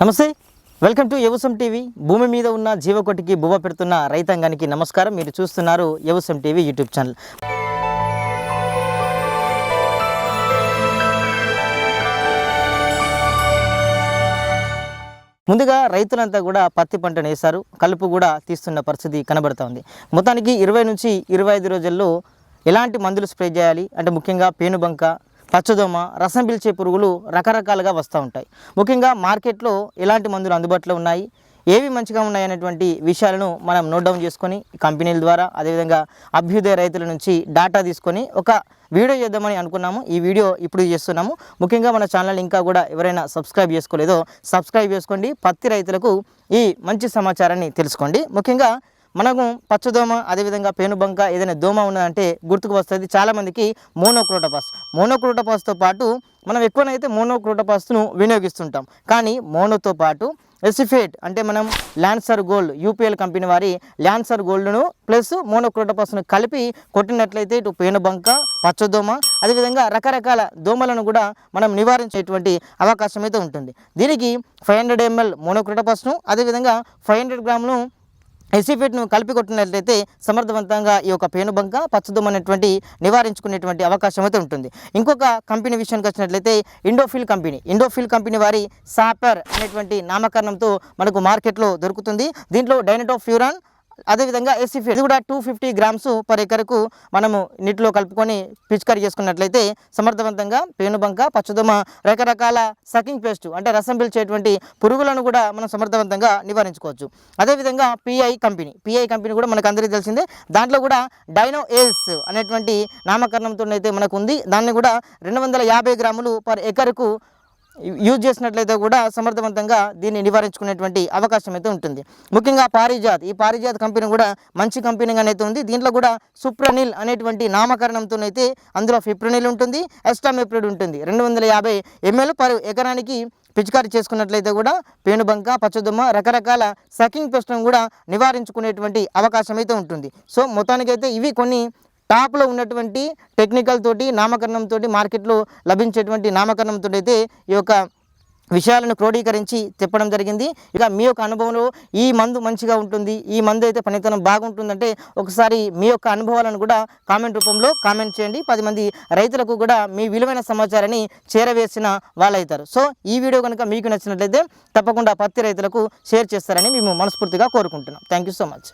నమస్తే. Welcome to Yavasam TV. భూమి మీద ఉన్న జీవకొటికి బువ్వ పెడుతున్న రైతాంగానికి నమస్కారం. మీరు చూస్తున్నారు యవసం టీవీ యూట్యూబ్ ఛానల్. ముందుగా రైతులంతా కూడా పత్తి పంటను వేశారు. కలుపు కూడా తీస్తున్న పరిస్థితి కనబడుతూ ఉంది. మొత్తానికి ఇరవై నుంచి ఇరవై ఐదు రోజుల్లో ఎలాంటి మందులు స్ప్రే చేయాలి? అంటే ముఖ్యంగా పేనుబంక పచ్చదోమ రసం పీల్చే పురుగులు రకరకాలుగా వస్తూ ఉంటాయి. ముఖ్యంగా మార్కెట్లో ఎలాంటి మందులు అందుబాటులో ఉన్నాయి? ఏవి మంచిగా ఉన్నాయనేటువంటి విషయాలను మనం నోట్ డౌన్ చేసుకొని కంపెనీల ద్వారా అదేవిధంగా అభ్యుదయ రైతుల నుంచి డాటా తీసుకొని ఒక వీడియో చేద్దామని అనుకున్నాము. ఈ వీడియో ఇప్పుడు చేస్తున్నాము. ముఖ్యంగా మన ఛానల్ ఇంకా కూడా ఎవరైనా సబ్స్క్రైబ్ చేసుకోలేదో సబ్స్క్రైబ్ చేసుకోండి. పత్తి రైతులకు ఈ మంచి సమాచారాన్ని తెలుసుకోండి. ముఖ్యంగా మనకు పచ్చదోమ అదేవిధంగా పేనుబంక ఏదైనా దోమ ఉన్నదంటే గుర్తుకు వస్తుంది చాలామందికి మోనోక్రోటోపాస్. మోనోక్రోటోపాస్తో పాటు మనం ఎక్కువనైతే మోనోక్రోటోపాస్ను వినియోగిస్తుంటాం. కానీ మోనోతో పాటు ఎసిఫేట్ అంటే మనం ల్యాన్సర్ గోల్డ్ యూపీఎల్ కంపెనీ వారి ల్యాన్సర్ గోల్డ్ను ప్లస్ మోనోక్రోటోపాస్ను కలిపి కొట్టినట్లయితే ఇటు పేనుబంక పచ్చదోమ అదేవిధంగా రకరకాల దోమలను కూడా మనం నివారించేటువంటి అవకాశం అయితే ఉంటుంది. దీనికి ఫైవ్ హండ్రెడ్ ఎంఎల్ మోనోక్రోటోపాస్ను అదేవిధంగా ఫైవ్ హండ్రెడ్ గ్రాములు ఎసిఫేట్ను కలిపి కొట్టినట్లయితే సమర్థవంతంగా ఈ యొక్క పేనుబంక పచ్చదోమ అనేటువంటి నివారించుకునేటువంటి అవకాశం అయితే ఉంటుంది. ఇంకొక కంపెనీ విషయానికి వచ్చినట్లయితే ఇండోఫిల్ కంపెనీ ఇండోఫిల్ కంపెనీ వారి సాపర్ అనేటువంటి నామకరణంతో మనకు మార్కెట్లో దొరుకుతుంది. దీంట్లో డైనటోఫ్యూరాన్ అదేవిధంగా ఎసిఫేట్ ఇది కూడా టూ ఫిఫ్టీ గ్రామ్స్ పర్ ఎకరకు మనము నీటిలో కలుపుకొని పిచికారీ చేసుకున్నట్లయితే సమర్థవంతంగా పేనుబంక పచ్చదోమ రకరకాల సకింగ్ పేస్ట్ అంటే రసం పీల్చేటువంటి పురుగులను కూడా మనం సమర్థవంతంగా నివారించుకోవచ్చు. అదేవిధంగా పిఐ కంపెనీ పిఐ కంపెనీ కూడా మనకు అందరికీ తెలిసిందే. దాంట్లో కూడా డైనో ఏస్ అనేటువంటి నామకరణంతో అయితే మనకు ఉంది దాన్ని కూడా రెండు వందల యాభై గ్రాములు పర్ ఎకరకు యూజ్ చేసినట్లయితే కూడా సమర్థవంతంగా దీన్ని నివారించుకునేటువంటి అవకాశం అయితే ఉంటుంది. ముఖ్యంగా పారిజాత్ ఈ పారిజాత్ కంపెనీ కూడా మంచి కంపెనీగా అయితే ఉంది. దీంట్లో కూడా సుప్రనిల్ అనేటువంటి నామకరణంతో అయితే అందులో ఫిప్రనిల్ ఉంటుంది ఎస్టామిప్రిడ్ ఉంటుంది. రెండు వందల యాభై ఎంఎల్ పర్ ఎకరానికి పిచికారీ చేసుకున్నట్లయితే కూడా పేనుబంక పచ్చదుమ్మ రకరకాల సకింగ్ పెస్ట్ను కూడా నివారించుకునేటువంటి అవకాశం అయితే ఉంటుంది. సో మొత్తానికైతే ఇవి కొన్ని టాప్లో ఉన్నటువంటి టెక్నికల్ తోటి నామకరణంతో మార్కెట్లో లభించేటువంటి నామకరణంతో అయితే ఈ యొక్క విషయాలను క్రోడీకరించి చెప్పడం జరిగింది. ఇక మీ యొక్క అనుభవంలో ఈ మందు మంచిగా ఉంటుంది ఈ మందు అయితే పనితనం బాగుంటుందంటే ఒకసారి మీ యొక్క అనుభవాలను కూడా కామెంట్ రూపంలో కామెంట్ చేయండి. పది మంది రైతులకు కూడా మీ విలువైన సమాచారాన్ని చేరవేసిన వాళ్ళవుతారు సో ఈ వీడియో కనుక మీకు నచ్చినట్లయితే తప్పకుండా పత్తి రైతులకు షేర్ చేస్తారని మేము మనస్ఫూర్తిగా కోరుకుంటున్నాం. Thank you so much.